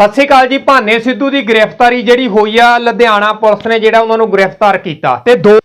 ਸਤਿ ਸ਼੍ਰੀ ਅਕਾਲ ਜੀ, ਭਾਨੇ ਸਿੱਧੂ ਦੀ ਗ੍ਰਿਫਤਾਰੀ ਜਿਹੜੀ ਹੋਈ ਆ, ਲੁਧਿਆਣਾ ਪੁਲਿਸ ਨੇ ਜਿਹੜਾ ਉਹਨਾਂ ਨੂੰ ਗ੍ਰਿਫਤਾਰ ਕੀਤਾ ਤੇ ਦੋ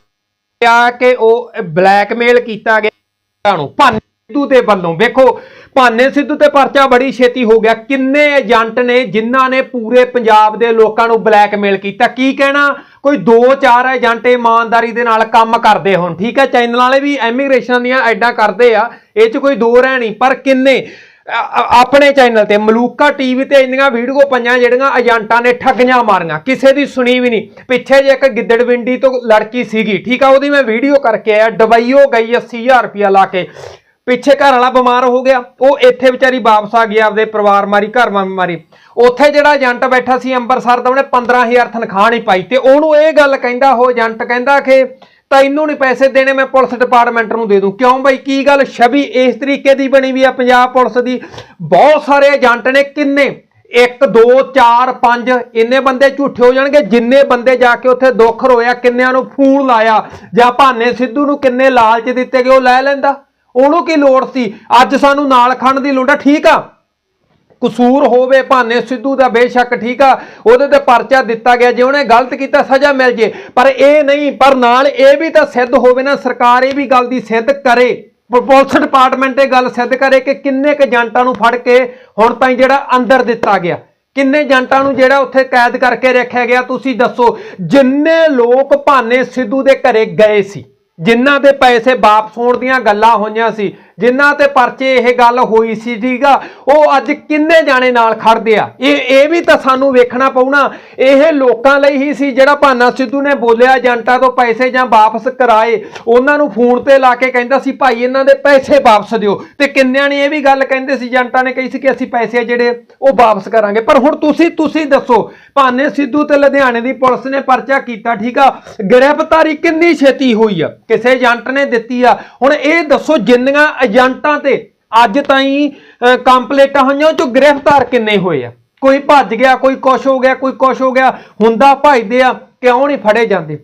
ਆ ਕਿ ਉਹ ਬਲੈਕਮੇਲ ਕੀਤਾ ਗਿਆ ਨੂੰ, ਭਾਨੇ ਸਿੱਧੂ ਦੇ ਵੱਲੋਂ। ਵੇਖੋ, ਭਾਨੇ ਸਿੱਧੂ ਤੇ ਪਰਚਾ ਬੜੀ ਛੇਤੀ ਹੋ ਗਿਆ। ਕਿੰਨੇ ਏਜੰਟ ਨੇ ਜਿਨ੍ਹਾਂ ਨੇ ਪੂਰੇ ਪੰਜਾਬ ਦੇ ਲੋਕਾਂ ਨੂੰ ਬਲੈਕਮੇਲ ਕੀਤਾ? ਕੀ ਕਹਿਣਾ? ਕੋਈ 2-4 ਏਜੰਟ ਇਮਾਨਦਾਰੀ ਦੇ ਨਾਲ ਕੰਮ ਕਰਦੇ ਹੋਣ। ਠੀਕ ਹੈ, ਚੈਨਲ ਵਾਲੇ ਵੀ ਐਮੀਗ੍ਰੇਸ਼ਨ ਦੀਆਂ ਐਡਾਂ ਕਰਦੇ ਆ, ਇਹ 'ਚ ਕੋਈ ਦੋ ਰਹਿ ਨਹੀਂ, ਪਰ ਕਿੰਨੇ? ਆਪਣੇ ਚੈਨਲ ਤੇ ਮਲੂਕਾ ਟੀਵੀ ਤੇ ਇੰਨੀਆਂ ਵੀਡੀਓ ਪਈਆਂ ਜਿਹੜੀਆਂ ਏਜੰਟਾਂ ਨੇ ਠੱਗੀਆਂ ਮਾਰੀਆਂ। ਕਿਸੇ ਦੀ ਸੁਣੀ ਵੀ ਨਹੀਂ। ਪਿੱਛੇ ਜੇ ਇੱਕ ਗਿੱਦੜਵਿੰਡੀ ਤੋਂ ਲੜਕੀ ਸੀਗੀ, ਠੀਕ ਆ, ਉਹਦੀ ਮੈਂ ਵੀਡੀਓ ਕਰਕੇ ਆਇਆ, ਡਬਈਓ ਗਈ 80000 ਰੁਪਇਆ ਲਾ ਕੇ। ਪਿੱਛੇ ਘਰ ਵਾਲਾ ਬਿਮਾਰ ਹੋ ਗਿਆ। ਉਹ ਇੱਥੇ ਵਿਚਾਰੀ ਵਾਪਸ ਆ ਗਈ, ਆਪਦੇ ਪਰਿਵਾਰ ਮਾਰੀ, ਘਰ ਮਾਰੀ। ਉੱਥੇ ਜਿਹੜਾ ਏਜੰਟ ਬੈਠਾ ਸੀ ਅੰਮ੍ਰਿਤਸਰ ਦਾ, ਉਹਨੇ 15000 ਤਨਖਾਹ ਨਹੀਂ ਪਾਈ। ਤੇ ਉਹਨੂੰ ਇਹ ਗੱਲ ਕਹਿੰਦਾ, ਉਹ ਏਜੰਟ ਕਹਿੰਦਾ ਕਿ ਤੈਨੂੰ ਨਹੀਂ ਪੈਸੇ ਦੇਣੇ, ਮੈਂ ਪੁਲਿਸ ਡਿਪਾਰਟਮੈਂਟ ਨੂੰ ਦੇ ਦੂੰ। ਕਿਉਂ ਬਈ? ਕੀ ਗੱਲ? ਛਵੀ ਇਸ ਤਰੀਕੇ ਦੀ ਬਣੀ ਵੀ ਆ ਪੰਜਾਬ ਪੁਲਿਸ ਦੀ? ਬਹੁਤ ਸਾਰੇ ਏਜੰਟ ਨੇ ਕਿੰਨੇ? 1 2 4 5 ਇੰਨੇ ਬੰਦੇ ਝੂਠੇ ਹੋ ਜਾਣਗੇ, ਜਿੰਨੇ ਬੰਦੇ ਜਾ ਕੇ ਉੱਥੇ ਦੁੱਖ ਰੋਇਆ, ਕਿੰਨਿਆਂ ਨੂੰ ਫੂਨ ਲਾਇਆ, ਜਾਂ ਭਾਨੇ ਸਿੱਧੂ ਨੂੰ ਕਿੰਨੇ ਲਾਲਚ ਦਿੱਤੇ ਗਏ ਉਹ ਲੈ ਲੈਂਦਾ? ਉਹਨੂੰ ਕੀ ਲੋੜ ਸੀ? ਅੱਜ ਸਾਨੂੰ ਨਾਲ ਖੜਨ ਦੀ ਲੋੜ ਆ, ਠੀਕ ਆ? ਕਸੂਰ ਹੋਵੇ, ਭਾਨੇ ਸਿੱਧੂ ਦਾ ਬੇਸ਼ੱਕ ਠੀਕ ਆ, ਉਹਦੇ ਤੇ ਪਰਚਾ ਦਿੱਤਾ ਗਿਆ, ਜੇ ਉਹਨੇ ਗਲਤ ਕੀਤਾ, ਸਜ਼ਾ ਮਿਲ ਜੇ। ਪਰ ਇਹ ਨਹੀਂ, ਪਰ ਨਾਲ ਇਹ ਵੀ ਤਾਂ ਸਿੱਧ ਹੋਵੇ ਨਾ, ਸਰਕਾਰ ਇਹ ਵੀ ਗੱਲ ਦੀ ਸਿੱਧ ਕਰੇ। ਪੁਲਿਸ ਡਿਪਾਰਟਮੈਂਟ ਇਹ ਗੱਲ ਸਿੱਧ ਕਰੇ ਕਿ ਕਿੰਨੇ ਕ ਜੰਟਾਂ ਨੂੰ ਫੜ ਕੇ ਹੁਣ ਤਾਈਂ ਜਿਹੜਾ ਅੰਦਰ ਦਿੱਤਾ ਗਿਆ। ਕਿੰਨੇ ਜੰਟਾਂ ਨੂੰ ਜਿਹੜਾ ਉੱਥੇ ਕੈਦ ਕਰਕੇ ਰੱਖਿਆ ਗਿਆ, ਤੁਸੀਂ ਦੱਸੋ। ਜਿੰਨੇ ਲੋਕ ਭਾਨੇ ਸਿੱਧੂ ਦੇ ਘਰੇ ਗਏ ਸੀ ਜਿਨ੍ਹਾਂ ਦੇ ਪੈਸੇ ਵਾਪਸ ਹੋਣ ਦੀਆਂ ਗੱਲਾਂ ਹੋਈਆਂ ਸੀ ਜਿਨ੍ਹਾਂ ਤੇ ਪਰਚੇ ਇਹ ਗੱਲ ਹੋਈ ਸੀ ਠੀਕ ਆ, ਉਹ ਅੱਜ ਕਿੰਨੇ ਜਾਣੇ ਨਾਲ ਖੜਦੇ ਆ? ਇਹ ਇਹ ਵੀ ਤਾਂ ਸਾਨੂੰ ਵੇਖਣਾ ਪਊਣਾ। ਇਹ ਲੋਕਾਂ ਲਈ ਹੀ ਸੀ ਜਿਹੜਾ ਭਾਨਾ ਸਿੱਧੂ ਨੇ ਬੋਲਿਆ ਏਜੰਟਾਂ ਤੋਂ ਪੈਸੇ ਜਾਂ ਵਾਪਸ ਕਰਾਏ। ਉਹਨਾਂ ਨੂੰ ਫੋਨ ਤੇ ਲਾ ਕੇ ਕਹਿੰਦਾ ਸੀ, ਭਾਈ, ਇਹਨਾਂ ਦੇ ਪੈਸੇ ਵਾਪਸ ਦਿਓ। ਤੇ ਕਿੰਨਿਆਂ ਨੇ ਇਹ ਵੀ ਗੱਲ ਕਹਿੰਦੇ ਸੀ ਏਜੰਟਾਂ ਨੇ ਕਹੀ ਸੀ ਕਿ ਅਸੀਂ ਪੈਸੇ ਜਿਹੜੇ, ਉਹ ਵਾਪਸ ਕਰਾਂਗੇ। ਪਰ ਹੁਣ ਤੁਸੀਂ ਤੁਸੀਂ ਦੱਸੋ, ਭਾਨੇ ਸਿੱਧੂ ਤੇ ਲੁਧਿਆਣੇ ਦੀ ਪੁਲਿਸ ਨੇ ਪਰਚਾ ਕੀਤਾ, ਠੀਕ ਆ? ਗ੍ਰਿਫਤਾਰੀ ਕਿੰਨੀ ਛੇਤੀ ਹੋਈ ਆ? ਕਿਸੇ ਏਜੰਟ ਨੇ ਦਿੱਤੀ ਆ? ਹੁਣ ਇਹ ਦੱਸੋ, ਜਿੰਨੀਆਂ ਏਜੰਟਾਂ ਤੇ ਅੱਜ ਤਾਈਂ ਅਹ, ਹੋਈਆਂ ਚੋਂ ਗ੍ਰਿਫਤਾਰ ਕਿੰਨੇ ਹੋਏ ਆ? ਕੋਈ ਭੱਜ ਗਿਆ ਕੋਈ ਕੁਛ ਹੋ ਗਿਆ ਕੋਈ ਕੁਛ ਹੋ ਗਿਆ ਹੁੰਦਾ ਭਜਦੇ ਆ ਕਿਉਂ ਨਹੀਂ ਫੜੇ ਜਾਂਦੇ?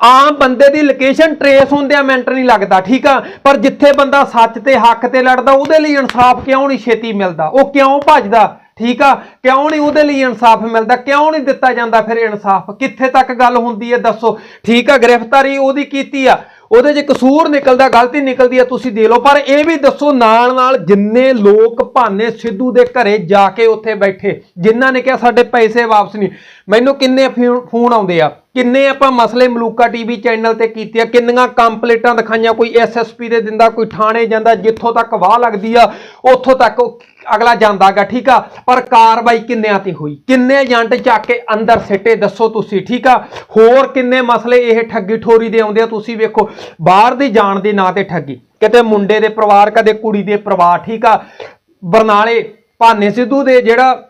ਆਮ ਬੰਦੇ ਦੀ ਲੋਕੇਸ਼ਨ ਟਰੇਸ ਹੁੰਦਿਆਂ ਮਿੰਟ ਨਹੀਂ ਲੱਗਦਾ ਠੀਕ ਆ? ਪਰ ਜਿੱਥੇ ਬੰਦਾ ਸੱਚ ਤੇ ਹੱਕ ਤੇ ਲੜਦਾ ਉਹਦੇ ਲਈ ਇਨਸਾਫ ਕਿਉਂ ਨਹੀਂ ਛੇਤੀ ਮਿਲਦਾ? ਉਹ ਕਿਉਂ ਭੱਜਦਾ? ਠੀਕ ਆ? ਕਿਉਂ ਨਹੀਂ ਉਹਦੇ ਲਈ ਇਨਸਾਫ ਮਿਲਦਾ? ਕਿਉਂ ਨਹੀਂ ਦਿੱਤਾ ਜਾਂਦਾ ਫਿਰ ਇਨਸਾਫ? ਕਿੱਥੇ ਤੱਕ ਗੱਲ ਹੁੰਦੀ ਹੈ ਦੱਸੋ? ਠੀਕ ਆ ਗ੍ਰਿਫਤਾਰੀ ਉਹਦੀ ਕੀਤੀ ਆ। ਉਹਦੇ 'ਚ ਕਸੂਰ ਨਿਕਲਦਾ, ਗਲਤੀ ਨਿਕਲਦੀ ਆ, ਤੁਸੀਂ ਦੇ ਲਓ। ਪਰ ਇਹ ਵੀ ਦੱਸੋ ਨਾਲ ਨਾਲ ਜਿੰਨੇ ਲੋਕ ਭਾਨੇ ਸਿੱਧੂ ਦੇ ਘਰੇ ਜਾ ਕੇ ਉੱਥੇ ਬੈਠੇ, ਜਿਨ੍ਹਾਂ ਨੇ ਕਿਹਾ ਸਾਡੇ ਪੈਸੇ ਵਾਪਸ ਨਹੀਂ। ਮੈਨੂੰ ਕਿੰਨੇ ਫੀ- ਫੋਨ ਆਉਂਦੇ ਆ, ਕਿੰਨੇ ਆਪਾਂ ਮਸਲੇ ਮਲੂਕਾ ਟੀਵੀ ਚੈਨਲ ਤੇ ਕੀਤੇ ਆ ਕਿੰਨੀਆਂ ਕੰਪਲੇਂਟਾਂ ਦਿਖਾਈਆਂ, ਕੋਈ ਐਸਐਸਪੀ ਦੇ ਦਿੰਦਾ, ਕੋਈ ਥਾਣੇ ਜਾਂਦਾ, ਜਿੱਥੋਂ ਤੱਕ ਵਾਹ ਲੱਗਦੀ ਆ, ਉੱਥੋਂ ਤੱਕ ਉਹ ਅਗਲਾ ਜਾਂਦਾਗਾ, ਠੀਕ ਆ? ਪਰ ਕਾਰਵਾਈ ਕਿੰਨਿਆਂ ਤੇ ਹੋਈ? ਕਿੰਨੇ ਏਜੰਟ ਚੱਕ ਕੇ ਅੰਦਰ ਸਿੱਟੇ, ਦੱਸੋ ਤੁਸੀਂ, ਠੀਕ ਆ? ਹੋਰ ਕਿੰਨੇ ਮਸਲੇ ਇਹ ਠੱਗੀ ਠੋਰੀ ਦੇ ਆਉਂਦੇ ਆ, ਤੁਸੀਂ ਵੇਖੋ। ਬਾਹਰ ਦੀ ਜਾਣ ਦੇ ਨਾਂ ਤੇ ਠੱਗੀ। ਕਿਤੇ ਮੁੰਡੇ ਦੇ ਪਰਿਵਾਰ, ਕਦੇ ਕੁੜੀ ਦੇ ਪਰਿਵਾਰ, ਠੀਕ ਆ? ਬਰਨਾਲੇ ਭਾਨੇ ਸਿੱਧੂ ਦੇ ਜਿਹੜਾ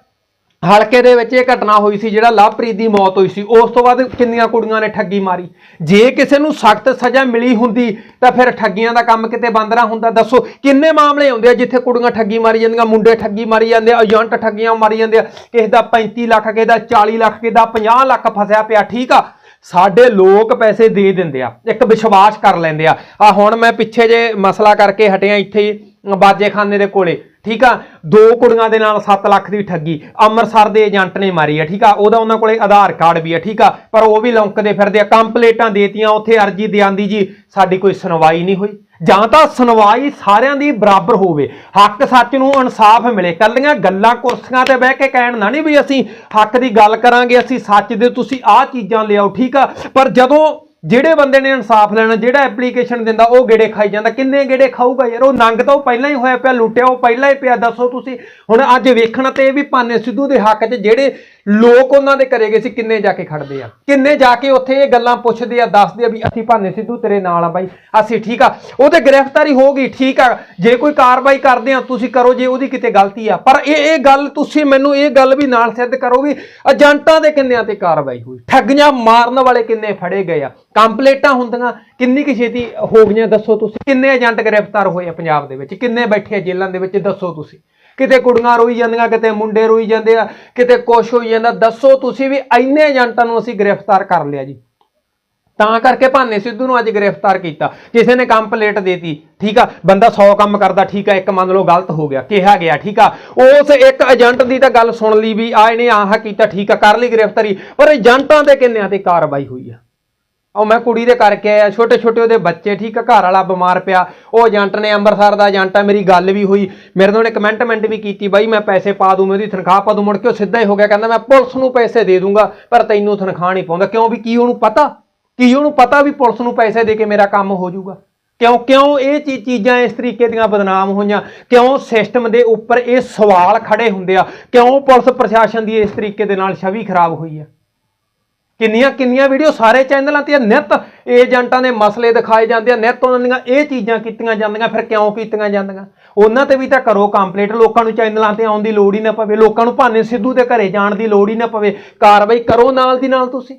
ਹਲਕੇ ਦੇ ਵਿੱਚ ਇਹ ਘਟਨਾ ਹੋਈ ਸੀ, ਜਿਹੜਾ ਲਵਪ੍ਰੀਤ ਦੀ ਮੌਤ ਹੋਈ ਸੀ, ਉਸ ਤੋਂ ਬਾਅਦ ਕਿੰਨੀਆਂ ਕੁੜੀਆਂ ਨੇ ਠੱਗੀ ਮਾਰੀ? ਜੇ ਕਿਸੇ ਨੂੰ ਸਖਤ ਸਜ਼ਾ ਮਿਲੀ ਹੁੰਦੀ, ਤਾਂ ਫਿਰ ਠੱਗੀਆਂ ਦਾ ਕੰਮ ਕਿਤੇ ਬੰਦ ਨਾ ਹੁੰਦਾ? ਦੱਸੋ, ਕਿੰਨੇ ਮਾਮਲੇ ਆਉਂਦੇ ਆ ਜਿੱਥੇ ਕੁੜੀਆਂ ਠੱਗੀ ਮਾਰੀ ਜਾਂਦੀਆਂ, ਮੁੰਡੇ ਠੱਗੀ ਮਾਰੀ ਜਾਂਦੇ ਆ, ਏਜੰਟ ਠੱਗੀਆਂ ਮਾਰੀ ਜਾਂਦੇ ਆ? ਕਿਸੇ ਦਾ 35 ਲੱਖ, ਕਿਸੇ ਦਾ 40 ਲੱਖ, ਕਿਸੇ ਦਾ 50 ਲੱਖ ਫਸਿਆ ਪਿਆ, ਠੀਕ ਆ? ਸਾਡੇ ਲੋਕ ਪੈਸੇ ਦੇ ਦਿੰਦੇ ਆ, ਇੱਕ ਵਿਸ਼ਵਾਸ ਕਰ ਲੈਂਦੇ ਆ। ਆ ਹੁਣ ਮੈਂ ਪਿੱਛੇ ਜੇ ਮਸਲਾ ਕਰਕੇ ਹਟਿਆ ਇੱਥੇ ਬਾਜੇਖਾਨੇ ਦੇ ਕੋਲੇ, ਠੀਕ ਆ? ਦੋ ਕੁੜੀਆਂ ਦੇ ਨਾਲ 7 ਲੱਖ ਦੀ ਠੱਗੀ, ਅੰਮ੍ਰਿਤਸਰ ਦੇ ਏਜੰਟ ਨੇ ਮਾਰੀ ਆ, ਠੀਕ ਆ? ਉਹਦਾ ਉਹਨਾਂ ਕੋਲੇ ਆਧਾਰ ਕਾਰਡ ਵੀ ਆ, ਠੀਕ ਆ? ਪਰ ਉਹ ਵੀ ਲੌਂਕਦੇ ਫਿਰਦੇ ਆ ਕੰਪਲੇਟਾਂ ਦੇਤੀਆਂ, ਉੱਥੇ ਅਰਜੀ ਦਿਆਂਦੀ ਜੀ, ਸਾਡੀ ਕੋਈ ਸੁਣਵਾਈ ਨਹੀਂ ਹੋਈ। ਜਾਂ ਤਾਂ ਸੁਣਵਾਈ ਸਾਰਿਆਂ ਦੀ ਬਰਾਬਰ ਹੋਵੇ। ਹੱਕ ਸੱਚ ਨੂੰ ਇਨਸਾਫ ਮਿਲੇ। ਕੱਲੀਆਂ ਗੱਲਾਂ ਕੁਰਸੀਆਂ ਤੇ ਬਹਿ ਕੇ ਕਹਿਣ ਨਾ ਨਹੀਂ ਵੀ ਅਸੀਂ ਹੱਕ ਦੀ ਗੱਲ ਕਰਾਂਗੇ, ਅਸੀਂ ਸੱਚ ਦੇ ਤੁਸੀਂ ਆਹ ਚੀਜ਼ਾਂ ਲਿਆਓ, ਠੀਕ ਆ? ਪਰ ਜਦੋਂ ਜਿਹੜੇ ਬੰਦੇ ਨੇ ਇਨਸਾਫ ਲੈਣਾ, ਜਿਹੜਾ ਐਪਲੀਕੇਸ਼ਨ ਦਿੰਦਾ, ਉਹ ਗੇੜੇ ਖਾਈ ਜਾਂਦਾ। ਕਿੰਨੇ ਗੇੜੇ ਖਾਊਗਾ ਯਾਰ? ਉਹ ਨੰਗ ਤਾਂ ਉਹ ਪਹਿਲਾਂ ਹੀ ਹੋਇਆ ਪਿਆ, ਲੁੱਟਿਆ ਉਹ ਪਹਿਲਾਂ ਹੀ ਪਿਆ, ਦੱਸੋ ਤੁਸੀਂ। ਹੁਣ ਅੱਜ ਵੇਖਣ ਤੇ ਇਹ ਵੀ ਭਾਨੇ ਸਿੱਧੂ ਦੇ ਹੱਕ 'ਚ ਜਿਹੜੇ ਲੋਕ ਉਹਨਾਂ ਦੇ ਘਰੇ ਗਏ ਸੀ, ਕਿੰਨੇ ਜਾ ਕੇ ਖੜਦੇ ਆ? ਕਿੰਨੇ ਜਾ ਕੇ ਉੱਥੇ ਇਹ ਗੱਲਾਂ ਪੁੱਛਦੇ ਆ, ਦੱਸਦੇ ਆ ਵੀ ਅਸੀਂ ਭਾਨੇ ਸਿੱਧੂ ਤੇਰੇ ਨਾਲ ਆ ਬਾਈ, ਅਸੀਂ ਠੀਕ ਆ। ਉਹਦੇ ਗ੍ਰਿਫਤਾਰੀ ਹੋ ਗਈ, ਠੀਕ ਆ। ਜੇ ਕੋਈ ਕਾਰਵਾਈ ਕਰਦੇ ਆ, ਤੁਸੀਂ ਕਰੋ, ਜੇ ਉਹਦੀ ਕਿਤੇ ਗਲਤੀ ਆ। ਪਰ ਇਹ ਇਹ ਗੱਲ ਤੁਸੀਂ ਮੈਨੂੰ ਇਹ ਗੱਲ ਵੀ ਨਾਲ ਸਿੱਧ ਕਰੋ ਵੀ ਏਜੰਟਾਂ ਦੇ ਕਿੰਨਿਆਂ ਤੇ ਕਾਰਵਾਈ ਹੋਈ? ਠੱਗੀਆਂ ਮਾਰਨ ਵਾਲੇ ਕਿੰਨੇ ਫੜੇ ਗਏ ਆ? ਕੰਪਲੇਟਾਂ ਹੁੰਦੀਆਂ, ਕਿੰਨੀ ਕੁ ਛੇਤੀ ਹੋ ਗਈਆਂ, ਦੱਸੋ ਤੁਸੀਂ। ਕਿੰਨੇ ਏਜੰਟ ਗ੍ਰਿਫਤਾਰ ਹੋਏ ਆ ਪੰਜਾਬ ਦੇ ਵਿੱਚ? ਕਿੰਨੇ ਬੈਠੇ ਆ ਜੇਲ੍ਹਾਂ ਦੇ ਵਿੱਚ? ਦੱਸੋ ਤੁਸੀਂ। ਕਿਤੇ ਕੁੜੀਆਂ ਰੋਈ ਜਾਂਦੀਆਂ, ਕਿਤੇ ਮੁੰਡੇ ਰੋਈ ਜਾਂਦੇ ਆ, ਕਿਤੇ ਕੁਛ ਹੋਈ ਜਾਂਦਾ। ਦੱਸੋ ਤੁਸੀਂ ਵੀ ਇੰਨੇ ਏਜੰਟਾਂ ਨੂੰ ਅਸੀਂ ਗ੍ਰਿਫਤਾਰ ਕਰ ਲਿਆ ਜੀ। ਤਾਂ ਕਰਕੇ ਭਾਨੇ ਸਿੱਧੂ ਨੂੰ ਅੱਜ ਗ੍ਰਿਫਤਾਰ ਕੀਤਾ। ਕਿਸੇ ਨੇ ਕੰਪਲੇਂਟ ਦੇਤੀ, ਠੀਕ ਆ? ਬੰਦਾ 100 ਕੰਮ ਕਰਦਾ, ਠੀਕ ਆ? ਇੱਕ ਮੰਨ ਲਓ ਗਲਤ ਹੋ ਗਿਆ, ਕਿਹਾ ਗਿਆ, ਠੀਕ ਆ? ਉਸ ਇੱਕ ਏਜੰਟ ਦੀ ਤਾਂ ਗੱਲ ਸੁਣ ਲਈ ਵੀ ਆ ਇਹਨੇ ਆਹ ਕੀਤਾ, ਠੀਕ ਆ, ਕਰ ਲਈ ਗ੍ਰਿਫਤਾਰੀ। ਪਰ ਏਜੰਟਾਂ ਦੇ ਕਿੰਨਿਆਂ ਤੇ ਕਾਰਵਾਈ ਹੋਈ ਆ? ਉਹ ਮੈਂ ਕੁੜੀ ਦੇ ਕਰਕੇ ਆਇਆ ਛੋਟੇ ਛੋਟੇ ਉਹਦੇ ਬੱਚੇ, ਠੀਕ ਆ, ਘਰ ਵਾਲਾ ਬਿਮਾਰ ਪਿਆ। ਉਹ ਏਜੰਟ ਨੇ ਅੰਮ੍ਰਿਤਸਰ ਦਾ ਏਜੰਟ ਆ, ਮੇਰੀ ਗੱਲ ਵੀ ਹੋਈ। ਮੇਰੇ ਨਾਲ ਉਹਨੇ ਕਮੈਂਟਮੈਂਟ ਵੀ ਕੀਤੀ, ਬਾਈ ਮੈਂ ਪੈਸੇ ਪਾ ਦੂੰ, ਮੈਂ ਉਹਦੀ ਤਨਖਾਹ ਪਾ ਦੂੰ, ਮੁੜ ਕੇ ਉਹ ਸਿੱਧਾ ਹੀ ਹੋ ਗਿਆ, ਕਹਿੰਦਾ ਮੈਂ ਪੁਲਿਸ ਨੂੰ ਪੈਸੇ ਦੇ ਦੂੰਗਾ, ਪਰ ਤੈਨੂੰ ਤਨਖਾਹ ਨਹੀਂ ਪਾਉਂਦਾ। ਕਿਉਂ ਵੀ ਕੀ ਉਹਨੂੰ ਪਤਾ? ਕੀ ਉਹਨੂੰ ਪਤਾ ਵੀ ਪੁਲਿਸ ਨੂੰ ਪੈਸੇ ਦੇ ਕੇ ਮੇਰਾ ਕੰਮ ਹੋ ਜਾਊਗਾ? ਕਿਉਂ ਕਿਉਂ ਇਹ ਚੀ- ਚੀਜ਼ਾਂ ਇਸ ਤਰੀਕੇ ਦੀਆਂ ਬਦਨਾਮ ਹੋਈਆਂ? ਕਿਉਂ ਸਿਸਟਮ ਦੇ ਉੱਪਰ ਇਹ ਸਵਾਲ ਖੜੇ ਹੁੰਦੇ ਆ? ਕਿਉਂ ਪੁਲਿਸ ਪ੍ਰਸ਼ਾਸਨ ਦੀ ਇਸ ਤਰੀਕੇ ਦੇ ਨਾਲ ਛਵੀ ਖਰਾਬ ਹੋਈ ਆ? ਕਿੰਨੀਆਂ ਕਿੰਨੀਆਂ ਵੀਡੀਓ ਸਾਰੇ ਚੈਨਲਾਂ ਤੇ ਆ, ਨਿੱਤ ਏਜੰਟਾਂ ਦੇ ਮਸਲੇ ਦਿਖਾਏ ਜਾਂਦੇ ਆ ਨਿੱਤ ਉਹਨਾਂ ਦੀਆਂ ਇਹ ਚੀਜ਼ਾਂ ਕੀਤੀਆਂ ਜਾਂਦੀਆਂ ਫਿਰ ਕਿਉਂ ਕੀਤੀਆਂ ਜਾਂਦੀਆਂ? ਉਹਨਾਂ ਤੇ ਵੀ ਤਾਂ ਕਰੋ ਕੰਪਲੀਟ ਲੋਕਾਂ ਨੂੰ ਚੈਨਲਾਂ ਤੇ ਆਉਣ ਦੀ ਲੋੜ ਹੀ ਨਾ ਪਵੇ ਲੋਕਾਂ ਨੂੰ ਭਾਨੇ ਸਿੱਧੂ ਦੇ ਘਰੇ ਜਾਣ ਦੀ ਲੋੜ ਹੀ ਨਾ ਪਵੇ ਕਾਰਵਾਈ ਕਰੋ ਨਾਲ ਦੀ ਨਾਲ ਤੁਸੀਂ।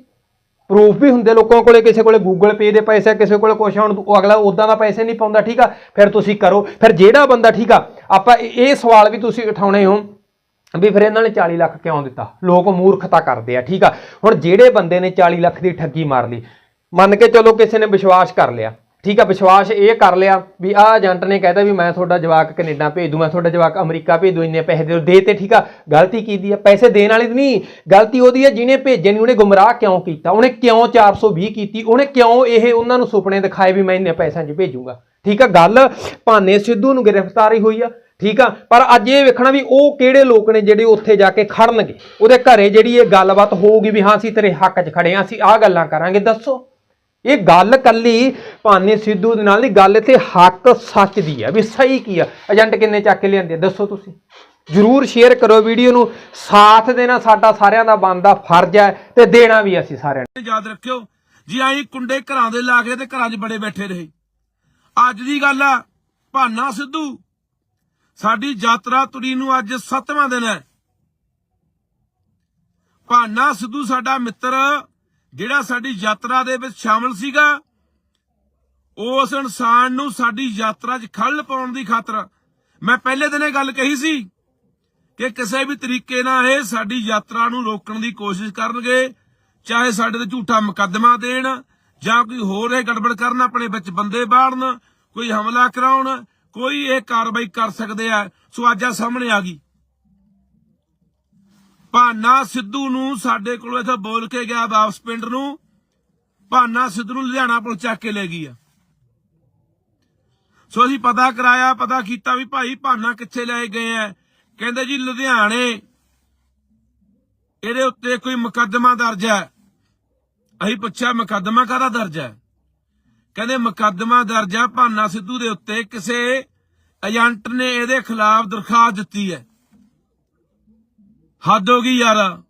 ਪ੍ਰੂਫ ਵੀ ਹੁੰਦੇ ਲੋਕਾਂ ਕੋਲੇ ਕਿਸੇ ਕੋਲੇ ਗੂਗਲ ਪੇ ਦੇ ਪੈਸੇ ਆ, ਕਿਸੇ ਕੋਲੇ ਕੁਛ ਹੁਣ ਅਗਲਾ ਉਦਾਂ ਦਾ ਪੈਸੇ ਨਹੀਂ ਪਾਉਂਦਾ ਠੀਕ ਆ? ਫਿਰ ਤੁਸੀਂ ਕਰੋ ਫਿਰ ਜਿਹੜਾ ਬੰਦਾ ਠੀਕ ਆ ਆਪਾਂ ਇਹ ਇਹ ਸਵਾਲ ਵੀ ਤੁਸੀਂ ਉਠਾਉਣੇ ਹੋ। ਵੀ ਫਿਰ ਇਹਨਾਂ ਨੇ 40 ਲੱਖ ਕਿਉਂ ਦਿੱਤਾ? ਲੋਕ ਮੂਰਖਤਾ ਕਰਦੇ ਆ, ਠੀਕ ਆ? ਹੁਣ ਜਿਹੜੇ ਬੰਦੇ ਨੇ 40 ਲੱਖ ਦੀ ਠੱਗੀ ਮਾਰ ਲਈ, ਮੰਨ ਕੇ ਚਲੋ ਕਿਸੇ ਨੇ ਵਿਸ਼ਵਾਸ ਕਰ ਲਿਆ, ਠੀਕ ਆ? ਵਿਸ਼ਵਾਸ ਇਹ ਕਰ ਲਿਆ ਵੀ ਆਹ ਏਜੰਟ ਨੇ ਕਹਿਤਾ ਵੀ ਮੈਂ ਤੁਹਾਡਾ ਜਵਾਕ ਕੈਨੇਡਾ ਭੇਜ ਦੂੰ, ਮੈਂ ਤੁਹਾਡਾ ਜਵਾਕ ਅਮਰੀਕਾ ਭੇਜ ਦੂੰ, ਇੰਨੇ ਪੈਸੇ ਦਿਓ ਦੇ ਤੇ, ਠੀਕ ਆ? ਗਲਤੀ ਕੀਤੀ ਆ, ਪੈਸੇ ਦੇਣ ਵਾਲੀ ਨਹੀਂ, ਗਲਤੀ ਉਹਦੀ ਹੈ ਜਿਹਨੇ ਭੇਜੇ ਨਹੀਂ, ਉਹਨੇ ਗੁੰਮਰਾਹ ਕਿਉਂ ਕੀਤਾ? ਉਹਨੇ ਕਿਉਂ 420 ਕੀਤੀ? ਉਹਨੇ ਕਿਉਂ ਇਹ ਉਹਨਾਂ ਨੂੰ ਸੁਪਨੇ ਦਿਖਾਏ ਵੀ ਮੈਂ ਇੰਨੇ ਪੈਸਿਆਂ 'ਚ ਭੇਜੂਗਾ? ਠੀਕ ਆ? ਗੱਲ ਭਾਨੇ ਸਿੱਧੂ ਨੂੰ ਗ੍ਰਿਫਤਾਰੀ ਹੋਈ ਆ ਠੀਕ ਆ? ਪਰ ਅੱਜ ਇਹ ਵੇਖਣਾ ਵੀ ਉਹ ਕਿਹੜੇ ਲੋਕ ਨੇ ਜਿਹੜੇ ਉੱਥੇ ਜਾ ਕੇ ਖੜਨਗੇ? ਉਹਦੇ ਘਰੇ ਜਿਹੜੀ ਇਹ ਗੱਲਬਾਤ ਹੋਊਗੀ ਵੀ ਹਾਂ, ਅਸੀਂ ਤੇਰੇ ਹੱਕ 'ਚ ਖੜੇ ਹਾਂ, ਅਸੀਂ ਆਹ ਗੱਲਾਂ ਕਰਾਂਗੇ, ਦੱਸੋ। ਇਹ ਗੱਲ ਕੱਲੀ ਭਾਨੇ ਸਿੱਧੂ ਦੇ ਨਾਲ ਨਹੀਂ, ਗੱਲ ਇੱਥੇ ਹੱਕ ਸੱਚ ਦੀ ਹੈ ਵੀ ਸਹੀ ਕੀ ਆ? ਏਜੰਟ ਕਿੰਨੇ ਚੱਕ ਕੇ ਲਿਆਂਦੇ ਦੱਸੋ ਤੁਸੀਂ। ਜਰੂਰ ਸ਼ੇਅਰ ਕਰੋ ਵੀਡੀਓ ਨੂੰ। ਸਾਥ ਦੇਣਾ ਸਾਡਾ ਸਾਰਿਆਂ ਦਾ ਬਣਦਾ ਫਰਜ਼ ਹੈ ਤੇ ਦੇਣਾ ਵੀ ਅਸੀਂ ਸਾਰਿਆਂ ਨੇ। ਯਾਦ ਰੱਖਿਓ, ਜੀ ਆਈ ਕੁੰਡੇ ਘਰਾਂ ਦੇ ਲਾ ਕੇ ਤੇ ਘਰਾਂ 'ਚ ਬੜੇ ਬੈਠੇ ਰਹੇ। ਅੱਜ ਦੀ ਗੱਲ ਆ, ਭਾਨਾ ਸਿੱਧੂ ਸਾਡੀ ਯਾਤਰਾ ਤੁਰੀ ਨੂੰ ਅੱਜ 7ਵਾਂ ਦਿਨ ਹੈ। ਭਾਨਾ ਸਿੱਧੂ ਸਾਡਾ ਮਿੱਤਰ, ਜਿਹੜਾ ਸਾਡੀ ਯਾਤਰਾ ਦੇ ਵਿੱਚ ਸ਼ਾਮਲ ਸੀਗਾ, ਉਸ ਇਨਸਾਨ ਨੂੰ ਸਾਡੀ ਯਾਤਰਾ 'ਚ ਖੱਲ ਪਾਉਣ ਦੀ ਖਾਤਰ ਮੈਂ ਪਹਿਲੇ ਦਿਨ ਇਹ ਗੱਲ ਕਹੀ ਸੀ ਕਿ ਕਿਸੇ ਵੀ ਤਰੀਕੇ ਨਾਲ ਇਹ ਸਾਡੀ ਯਾਤਰਾ ਨੂੰ ਰੋਕਣ ਦੀ ਕੋਸ਼ਿਸ਼ ਕਰਨਗੇ, ਚਾਹੇ ਸਾਡੇ ਤੇ ਝੂਠਾ ਮੁਕੱਦਮਾ ਦੇਣ ਜਾਂ ਕੋਈ ਹੋਰ ਇਹ ਗੜਬੜ ਕਰਨ, ਆਪਣੇ ਵਿੱਚ ਬੰਦੇ ਬਾੜਨ, ਕੋਈ ਹਮਲਾ ਕਰਾਉਣ ਕੋਈ ਇਹ ਕਾਰਵਾਈ ਕਰ ਸਕਦੇ ਆ, ਸੋ ਅੱਜ ਆ ਸਾਹਮਣੇ ਆ ਗਈ। ਭਾਨਾ ਸਿੱਧੂ ਨੂੰ ਸਾਡੇ ਕੋਲੋਂ ਇਥੇ ਬੋਲ ਕੇ ਗਿਆ ਵਾਪਸ ਪਿੰਡ ਨੂੰ। ਭਾਨਾ ਸਿੱਧੂ ਨੂੰ ਲੁਧਿਆਣਾ ਪੁਲਿਸ ਚੱਕ ਕੇ ਲੈ ਗਈ ਆ। ਸੋ ਅਸੀਂ ਪਤਾ ਕਰਾਇਆ, ਪਤਾ ਕੀਤਾ ਵੀ ਭਾਈ ਭਾਨਾ ਕਿੱਥੇ ਲੈ ਗਏ ਆ। ਕਹਿੰਦੇ ਜੀ ਲੁਧਿਆਣੇ। ਇਹਦੇ ਉੱਤੇ ਕੋਈ ਮੁਕੱਦਮਾ ਦਰਜ ਹੈ ਅਸੀਂ ਪੁੱਛਿਆ, ਮੁਕੱਦਮਾ ਕਾਹਦਾ ਦਰਜ ਹੈ ਕਹਿੰਦੇ ਮੁਕੱਦਮਾ ਦਰਜ ਹੈ ਭਾਨਾ ਸਿੱਧੂ ਦੇ ਉੱਤੇ ਕਿਸੇ ਏਜੰਟ ਨੇ ਇਹਦੇ ਖਿਲਾਫ ਦਰਖਾਸਤ ਦਿੱਤੀ ਹੈ। ਹੱਦ ਹੋ ਗਈ ਯਾਰ।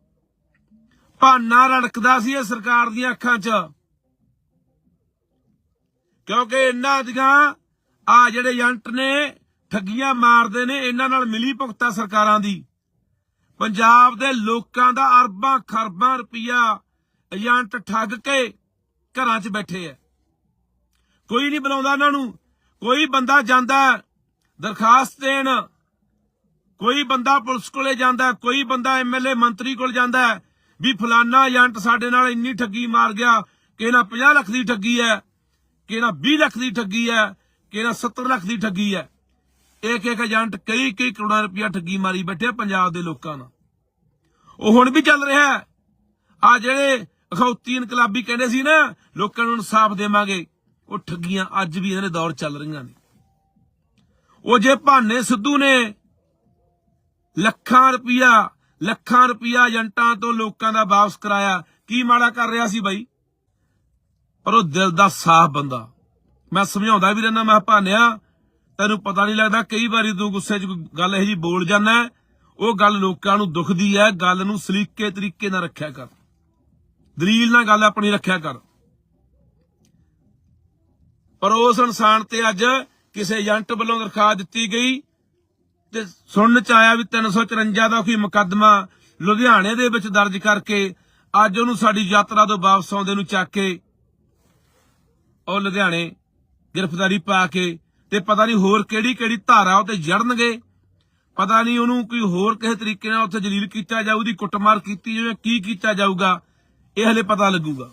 ਭਾਨਾ ਰੜਕਦਾ ਸੀ ਇਹ ਸਰਕਾਰ ਦੀਆਂ ਅੱਖਾਂ 'ਚ। ਕਿਉਂਕਿ ਇਹਨਾਂ ਦੀਆਂ ਆ ਜਿਹੜੇ ਏਜੰਟ ਨੇ, ਠੱਗੀਆਂ ਮਾਰਦੇ ਨੇ, ਇਹਨਾਂ ਨਾਲ ਮਿਲੀ ਭੁਗਤਾ ਸਰਕਾਰਾਂ ਦੀ। ਪੰਜਾਬ ਦੇ ਲੋਕਾਂ ਦਾ ਅਰਬਾਂ ਖਰਬਾਂ ਰੁਪਇਆ ਏਜੰਟ ਠੱਗ ਕੇ ਘਰਾਂ 'ਚ ਬੈਠੇ ਐ ਕੋਈ ਨਹੀਂ ਬੁਲਾਉਂਦਾ ਇਹਨਾਂ ਨੂੰ। ਕੋਈ ਬੰਦਾ ਜਾਂਦਾ ਦਰਖਾਸਤ ਦੇਣ। ਕੋਈ ਬੰਦਾ ਪੁਲਿਸ ਕੋਲੇ ਜਾਂਦਾ ਕੋਈ ਬੰਦਾ ਐਮਐਲਏ ਮੰਤਰੀ ਕੋਲ ਜਾਂਦਾ ਵੀ ਫਲਾਨਾ ਏਜੰਟ ਸਾਡੇ ਨਾਲ ਇੰਨੀ ਠੱਗੀ ਮਾਰ ਗਿਆ, ਕਿ ਇਹਨਾਂ 50 ਲੱਖ ਦੀ ਠੱਗੀ ਹੈ, ਕਿ ਇਹਨਾਂ 20 ਲੱਖ ਦੀ ਠੱਗੀ ਹੈ, ਕਿ ਇਹਨਾਂ 70 ਲੱਖ ਦੀ ਠੱਗੀ ਹੈ। ਇੱਕ ਇੱਕ ਏਜੰਟ ਕਈ ਕਈ ਕਰੋੜਾਂ ਰੁਪਇਆ ਠੱਗੀ ਮਾਰੀ ਬੈਠੇ ਪੰਜਾਬ ਦੇ ਲੋਕਾਂ ਨਾਲ। ਉਹ ਹੁਣ ਵੀ ਚੱਲ ਰਿਹਾ ਹੈ। ਆ ਜਿਹੜੇ ਅਖੌਤੀ ਇਨਕਲਾਬੀ ਕਹਿੰਦੇ ਸੀ ਨਾ, ਲੋਕਾਂ ਨੂੰ ਇਨਸਾਫ ਦੇਵਾਂਗੇ। ਉਹ ਠੱਗੀਆਂ ਅੱਜ ਵੀ ਇਹਨਾਂ ਦੇ ਦੌਰ ਚੱਲ ਰਹੀਆਂ ਨੇ। ਉਹ ਜੇ ਭਾਨੇ ਸਿੱਧੂ ਨੇ ਲੱਖਾਂ ਰੁਪਇਆ ਲੱਖਾਂ ਰੁਪਇਆ ਏਜੰਟਾਂ ਤੋਂ ਲੋਕਾਂ ਦਾ ਵਾਪਸ ਕਰਾਇਆ ਕੀ ਮਾੜਾ ਕਰ ਰਿਹਾ ਸੀ ਬਾਈ? ਪਰ ਉਹ ਦਿਲ ਦਾ ਸਾਫ਼ ਬੰਦਾ। ਮੈਂ ਸਮਝਾਉਂਦਾ ਵੀ ਰਹਿੰਦਾ ਮੈਂ ਕਿਹਾ, ਭਾਨਿਆ ਤੈਨੂੰ ਪਤਾ ਨਹੀਂ ਲੱਗਦਾ ਕਈ ਵਾਰੀ ਤੂੰ ਗੁੱਸੇ 'ਚ ਗੱਲ ਇਹੋ ਜੀ ਬੋਲ ਜਾਂਦਾ ਉਹ ਗੱਲ ਲੋਕਾਂ ਨੂੰ ਦੁਖਦੀ ਹੈ ਗੱਲ ਨੂੰ ਸਲੀਕੇ ਤਰੀਕੇ ਨਾਲ ਰੱਖਿਆ ਕਰ। ਦਲੀਲ ਨਾਲ ਗੱਲ ਆਪਣੀ ਰੱਖਿਆ ਕਰ। ਪਰ ਉਸ ਇਨਸਾਨ ਤੇ ਅੱਜ ਕਿਸੇ ਏਜੰਟ ਵੱਲੋਂ ਦਰਖਾਸਤ ਦਿੱਤੀ ਗਈ ਤੇ ਸੁਣਨ ਚ ਆਇਆ ਵੀ 354 ਦਾ ਕੋਈ ਮੁਕੱਦਮਾ ਲੁਧਿਆਣੇ ਦੇ ਵਿੱਚ ਦਰਜ ਕਰਕੇ ਅੱਜ ਉਹਨੂੰ ਸਾਡੀ ਯਾਤਰਾ ਤੋਂ ਵਾਪਸ ਆਉਂਦੇ ਨੂੰ ਚੱਕ ਕੇ ਉਹ ਲੁਧਿਆਣੇ ਗ੍ਰਿਫਤਾਰੀ ਪਾ ਕੇ ਤੇ ਪਤਾ ਨਹੀਂ ਹੋਰ ਕਿਹੜੀ ਕਿਹੜੀ ਧਾਰਾ ਉਹ ਤੇ ਜੜਨਗੇ। ਪਤਾ ਨਹੀਂ ਉਹਨੂੰ ਕੋਈ ਹੋਰ ਕਿਸੇ ਤਰੀਕੇ ਨਾਲ ਉੱਥੇ ਜਲੀਲ ਕੀਤਾ ਜਾਊ, ਉਹਦੀ ਕੁੱਟਮਾਰ ਕੀਤੀ ਜਾਵੇ ਕੀ ਕੀਤਾ ਜਾਊਗਾ, ਇਹ ਹਲੇ ਪਤਾ ਲੱਗੂਗਾ।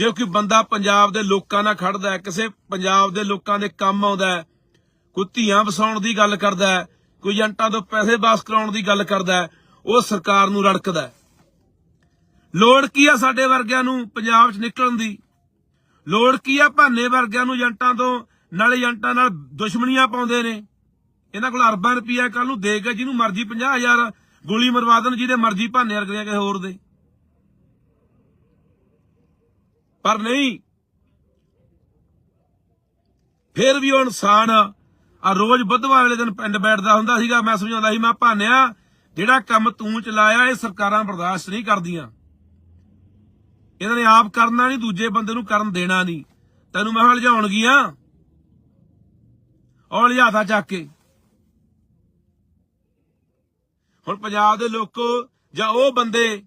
ਜੇ ਕੋਈ ਬੰਦਾ ਪੰਜਾਬ ਦੇ ਲੋਕਾਂ ਨਾਲ ਖੜਦਾ ਹੈ, ਕਿਸੇ ਪੰਜਾਬ ਦੇ ਲੋਕਾਂ ਦੇ ਕੰਮ ਆਉਂਦਾ ਹੈ, ਕੋਈ ਧੀਆਂ ਵਸਾਉਣ ਦੀ ਗੱਲ ਕਰਦਾ ਹੈ, ਕੋਈ ਏਜੰਟਾਂ ਤੋਂ ਪੈਸੇ ਵਾਪਸ ਕਰਾਉਣ ਦੀ ਗੱਲ ਕਰਦਾ ਹੈ, ਉਹ ਸਰਕਾਰ ਨੂੰ ਰੜਕਦਾ ਹੈ। ਲੋੜ ਕੀ ਆ ਸਾਡੇ ਵਰਗਿਆਂ ਨੂੰ ਪੰਜਾਬ 'ਚ ਨਿਕਲਣ ਦੀ? ਲੋੜ ਕੀ ਆ ਭਾਨੇ ਵਰਗਿਆਂ ਨੂੰ ਏਜੰਟਾਂ ਤੋਂ, ਨਾਲੇ ਏਜੰਟਾਂ ਨਾਲ ਦੁਸ਼ਮਣੀਆਂ ਪਾਉਂਦੇ ਨੇ? ਇਹਨਾਂ ਕੋਲ ਅਰਬਾਂ ਰੁਪਈਆ ਕੱਲ ਨੂੰ ਦੇ ਕੇ ਜਿਹਨੂੰ ਮਰਜ਼ੀ 50000 ਗੋਲੀ ਮਰਵਾ ਦੇਣ, ਜਿਹਦੇ ਮਰਜ਼ੀ ਭਾਨੇ ਵਰਗਿਆਂ ਕਿਸੇ ਹੋਰ ਦੇ। ਪਰ ਨਹੀਂ। ਫਿਰ ਵੀ ਉਹ ਇਨਸਾਨ ਆ ਰੋਜ਼ ਬੁੱਧਵਾਰ ਵਾਲੇ ਦਿਨ ਪਿੰਡ ਬੈਠਦਾ ਹੁੰਦਾ ਸੀਗਾ। ਮੈਂ ਸਮਝਾਉਂਦਾ ਸੀ, ਮੈਂ ਭਾਨਿਆ, ਜਿਹੜਾ ਕੰਮ ਤੂੰ ਚਲਾਇਆ, ਇਹ ਸਰਕਾਰਾਂ ਬਰਦਾਸ਼ਤ ਨਹੀਂ ਕਰਦੀਆਂ। ਇਹਨਾਂ ਨੇ ਆਪ ਕਰਨਾ ਨਹੀਂ, ਦੂਜੇ ਬੰਦੇ ਨੂੰ ਕਰਨ ਦੇਣਾ ਨਹੀਂ। ਤੈਨੂੰ ਮੈਂ ਹਲਜਾਉਣਗੀਆਂ ਔਰ ਲਿਆਤਾ ਚੱਕ ਕੇ। ਹੁਣ ਪੰਜਾਬ ਦੇ ਲੋਕੋ ਜਾਂ ਉਹ ਬੰਦੇ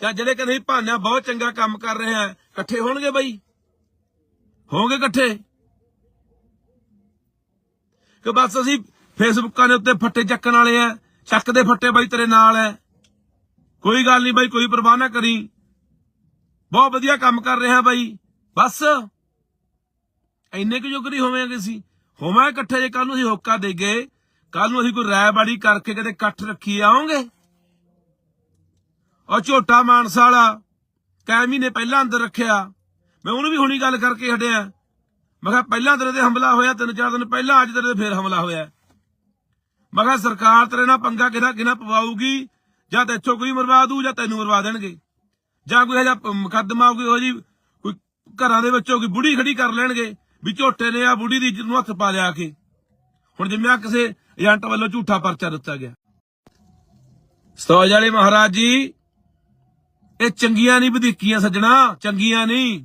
ਜਾਂ ਜਿਹੜੇ ਕਹਿੰਦੇ ਸੀ, ਭਾਨਿਆ, ਬਹੁਤ ਚੰਗਾ ਕੰਮ ਕਰ ਰਹੇ ਆ ਇਕੱਠੇ ਹੋਣਗੇ ਬਾਈ? ਹੋਣਗੇ ਇਕੱਠੇ? ਕਿ ਬਸ ਅਸੀਂ ਫੇਸਬੁੱਕਾਂ ਦੇ ਉੱਤੇ ਫੱਟੇ ਚੱਕਣ ਵਾਲੇ ਆ ਚੱਕ ਦੇ ਫੱਟੇ ਬਾਈ ਤੇਰੇ ਨਾਲ ਐ ਕੋਈ ਗੱਲ ਨਹੀਂ ਬਾਈ, ਕੋਈ ਪਰਵਾਹ ਨਾ ਕਰੀ। ਬਹੁਤ ਵਧੀਆ ਕੰਮ ਕਰ ਰਿਹਾ ਬਾਈ। ਬਸ। ਇੰਨੇ ਕੁ ਜੋਗਰੀ ਹੋਵਾਂਗੇ ਅਸੀਂ। ਹੋਵਾਂ ਇਕੱਠੇ ਜੇ ਕੱਲ ਨੂੰ ਅਸੀਂ ਹੋਕਾ ਦੇਗੇ ਕੱਲ ਨੂੰ ਅਸੀਂ ਕੋਈ ਰਾਇਬਾੜੀ ਕਰਕੇ ਕਿਤੇ ਇਕੱਠ ਰੱਖੀ ਆਉਂਗੇ ਉਹ ਝੋਟਾ ਮਾਨਸਾ ਵਾਲਾ। ਕੈ ਮਹੀਨੇ ਪਹਿਲਾਂ ਅੰਦਰ ਰੱਖਿਆ। ਮੈਂ ਉਹਨੂੰ ਵੀ ਹੁਣੀ ਗੱਲ ਕਰਕੇ ਹਟਿਆ। ਮੈਂ ਕਿਹਾ ਪਹਿਲਾਂ ਤੇਰੇ ਤੇ ਹਮਲਾ ਹੋਇਆ, ਤਿੰਨ ਚਾਰ ਦਿਨ ਪਹਿਲਾਂ ਅੱਜ ਤੇਰੇ ਤੇ ਫੇਰ ਹਮਲਾ ਹੋਇਆ। ਮੈਂ ਕਿਹਾ ਸਰਕਾਰ ਤੇਰੇ ਨਾਲ ਪੰਗਾ ਕਿਹਦਾ ਕਿਹਨਾਂ ਪਵਾਊਗੀ? ਜਾਂ ਤੇ ਕੋਈ ਮਰਵਾ ਦੂ ਜਾਂ ਤੈਨੂੰ ਮਰਵਾ ਦੇਣਗੇ? ਜਾਂ ਕੋਈ ਇਹਦਾ ਮੁਕੱਦਮਾ ਕੋਈ ਹੋ ਜੀ ਕੋਈ ਘਰਾਂ ਦੇ ਵਿੱਚੋਂ ਕੋਈ ਬੁੜੀ ਖੜੀ ਕਰ ਲੈਣਗੇ ਵੀ ਝੋਟੇ ਨੇ ਆ ਬੁੜੀ ਦੀ ਇੱਜ਼ਤ ਨੂੰ ਹੱਥ ਪਾ ਲਿਆ ਕੇ। ਹੁਣ ਜਿਵੇਂ ਆ ਕਿਸੇ ਏਜੰਟ ਵੱਲੋਂ ਝੂਠਾ ਪਰਚਾ ਦਿੱਤਾ ਗਿਆ। ਸਤੋਜ ਵਾਲੇ ਮਹਾਰਾਜ ਜੀ। ਇਹ ਚੰਗੀਆਂ ਨਹੀਂ ਵਧੀਕੀਆਂ ਸੱਜਣਾ, ਚੰਗੀਆਂ ਨਹੀਂ।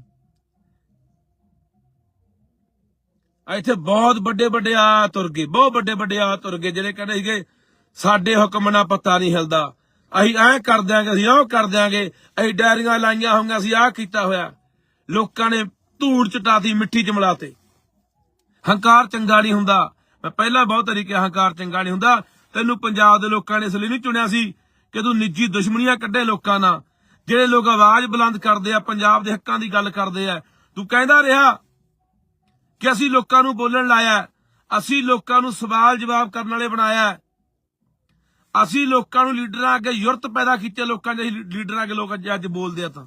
ਇੱਥੇ ਬਹੁਤ ਵੱਡੇ ਵੱਡੇ ਆ ਤੁਰ ਗਏ, ਬਹੁਤ ਵੱਡੇ ਵੱਡੇ ਆ ਤੁਰ ਗਏ, ਜਿਹੜੇ ਕਹਿੰਦੇ ਸੀਗੇ, ਸਾਡੇ ਹੁਕਮ ਨਾਲ ਪਤਾ ਨਹੀਂ ਹਿਲਦਾ। ਅਸੀਂ ਐਂ ਕਰ ਦਿਆਂਗੇ, ਅਸੀਂ ਉਹ ਕਰ ਦਿਆਂਗੇ, ਅਸੀਂ ਡਾਇਰੀਆਂ ਲਾਈਆਂ ਹੋਈਆਂ, ਅਸੀਂ ਆਹ ਕੀਤਾ ਹੋਇਆ। ਲੋਕਾਂ ਨੇ ਧੂੜ ਚਟਾਤੀ ਮਿੱਟੀ ਚ ਮਿਲਾਤੇ। ਹੰਕਾਰ ਚੰਗਾ ਨਹੀਂ ਹੁੰਦਾ। ਮੈਂ ਪਹਿਲਾਂ ਬਹੁਤ ਤਰੀਕੇ ਹੰਕਾਰ ਚੰਗਾ ਨਹੀਂ ਹੁੰਦਾ। ਤੈਨੂੰ ਪੰਜਾਬ ਦੇ ਲੋਕਾਂ ਨੇ ਇਸ ਲਈ ਨਹੀਂ ਚੁਣਿਆ ਸੀ ਕਿ ਤੂੰ ਨਿੱਜੀ ਦੁਸ਼ਮਣੀਆਂ ਕੱਢੇ ਲੋਕਾਂ ਨਾਲ। ਜਿਹੜੇ ਲੋਕ ਆਵਾਜ਼ ਬੁਲੰਦ ਕਰਦੇ ਆ, ਪੰਜਾਬ ਦੇ ਹੱਕਾਂ ਦੀ ਗੱਲ ਕਰਦੇ ਆ, ਤੂੰ ਕਹਿੰਦਾ ਰਿਹਾ ਕਿ ਅਸੀਂ ਲੋਕਾਂ ਨੂੰ ਬੋਲਣ ਲਾਇਆ, ਅਸੀਂ ਲੋਕਾਂ ਨੂੰ ਸਵਾਲ ਜਵਾਬ ਕਰਨ ਵਾਲੇ ਬਣਾਇਆ, ਅਸੀਂ ਲੋਕਾਂ ਨੂੰ ਲੀਡਰਾਂ ਅੱਗੇ ਯੁਰਤ ਪੈਦਾ ਕੀਤੇ ਲੋਕਾਂ ਦੇ ਲੀਡਰਾਂ ਅੱਗੇ ਲੋਕ ਅੱਜ ਅੱਜ ਬੋਲਦੇ ਆ ਤਾਂ।